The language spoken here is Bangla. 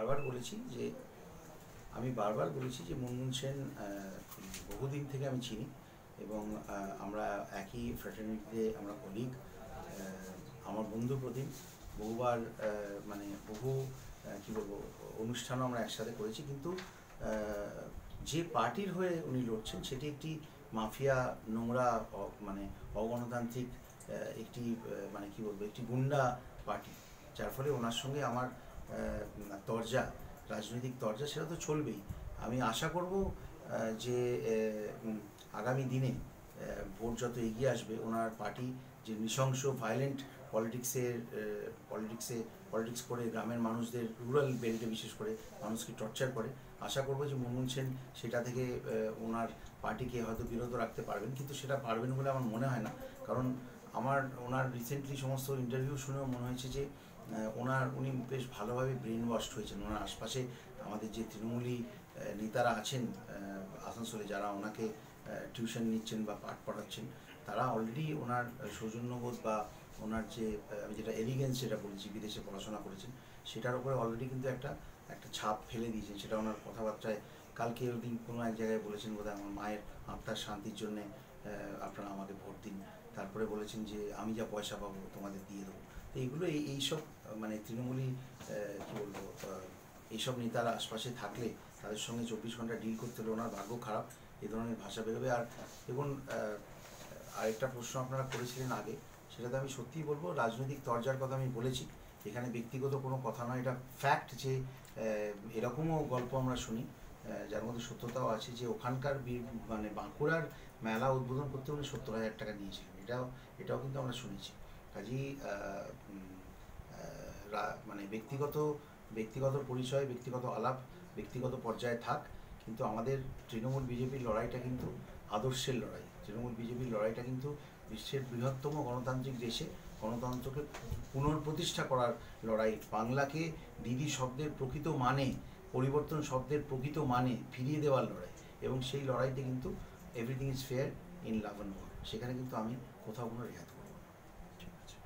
বারবার বলেছি যে, আমি বারবার বলেছি যে মুনমুন সেন বহুদিন থেকে আমি চিনি এবং আমরা একই ফ্র্যাটার্নিটিতে আমরা কলিগ আমার বন্ধু প্রতিম বহুবার মানে বহু কি বলব, অনুষ্ঠানও আমরা একসাথে করেছি কিন্তু যে পার্টির হয়ে উনি লড়ছেন সেটি একটি মাফিয়া নোংরা মানে অগণতান্ত্রিক একটি মানে কি বলব, একটি গুন্ডা পার্টি। যার ফলে ওনার সঙ্গে আমার তরজা রাজনৈতিক দরজা, সেটা তো চলবেই। আমি আশা করব যে আগামী দিনে ভোট যত এগিয়ে আসবে, ওনার পার্টি যে নৃশংস ভায়োলেন্ট পলিটিক্সের পলিটিক্সে পলিটিক্স করে গ্রামের মানুষদের রুরাল বেল্টে বিশেষ করে মানুষকে টর্চার করে, আশা করব যে মুনমুন সেন সেটা থেকে ওনার পার্টিকে হয়তো বিরত রাখতে পারবেন। কিন্তু সেটা পারবেন বলে আমার মনে হয় না। কারণ আমার ওনার রিসেন্টলি সমস্ত ইন্টারভিউ শুনেও মনে হয়েছে যে ওনার উনি বেশ ভালোভাবে ব্রেন ওয়াশড হয়েছেন। ওনার আশপাশে আমাদের যে তৃণমূলী নেতারা আছেন আসানসোলে যারা ওনাকে টিউশন নিচ্ছেন বা পাঠ পড়াচ্ছেন, তারা অলরেডি ওনার সৌজন্যবোধ বা ওনার যে আমি যেটা এলিগেন্স যেটা বলছি, বিদেশে পড়াশোনা করেছেন, সেটার উপরে অলরেডি কিন্তু একটা একটা ছাপ ফেলে দিয়েছেন। সেটা ওনার কথাবার্তায় কালকে ওই দিন কোনো এক জায়গায় বলেছেন বোধহয় আমার মায়ের আত্মার শান্তির জন্যে আপনারা আমাকে ভোট দিন। তারপরে বলেছেন যে আমি যা পয়সা পাবো তোমাদের দিয়ে দেবো। তো এইগুলো এই এইসব মানে তৃণমূলই কী বলব এইসব নেতারা আশপাশে থাকলে তাদের সঙ্গে চব্বিশ ঘণ্টা ডিল করতে হলে ওনার ভাগ্য খারাপ এ ধরনের ভাষা বেরোবে। আর আহ, আরেকটা প্রশ্ন আপনারা করেছিলেন আগে সেটাতে আমি সত্যিই বলব রাজনৈতিক তরজার কথা আমি বলেছি। এখানে ব্যক্তিগত কোনো কথা নয় এটা ফ্যাক্ট যে এরকমও গল্প আমরা শুনি। যার মধ্যে সত্যতাও আছে যে ওখানকার মানে বাঁকুড়ার মেলা উদ্বোধন করতে উনি সত্তর হাজার টাকা নিয়েছিলেন এটাও এটাও কিন্তু আমরা শুনেছি। কাজেই মানে ব্যক্তিগত ব্যক্তিগত পরিচয়, ব্যক্তিগত আলাপ, ব্যক্তিগত পর্যায়ে থাক, কিন্তু আমাদের তৃণমূল বিজেপির লড়াইটা কিন্তু আদর্শের লড়াই। তৃণমূল বিজেপির লড়াইটা কিন্তু বিশ্বের বৃহত্তম গণতান্ত্রিক দেশে গণতন্ত্রকে পুনঃপ্রতিষ্ঠা করার লড়াই। বাংলাকে দিদি শব্দের প্রকৃত মানে পরিবর্তন শব্দের প্রকৃত মানে ফিরিয়ে দেওয়ার লড়াই। এবং সেই লড়াইতে কিন্তু everything is fair in love and সেখানে কিন্তু আমি কোথাও কোনো রেহাত করব না। ঠিক আছে।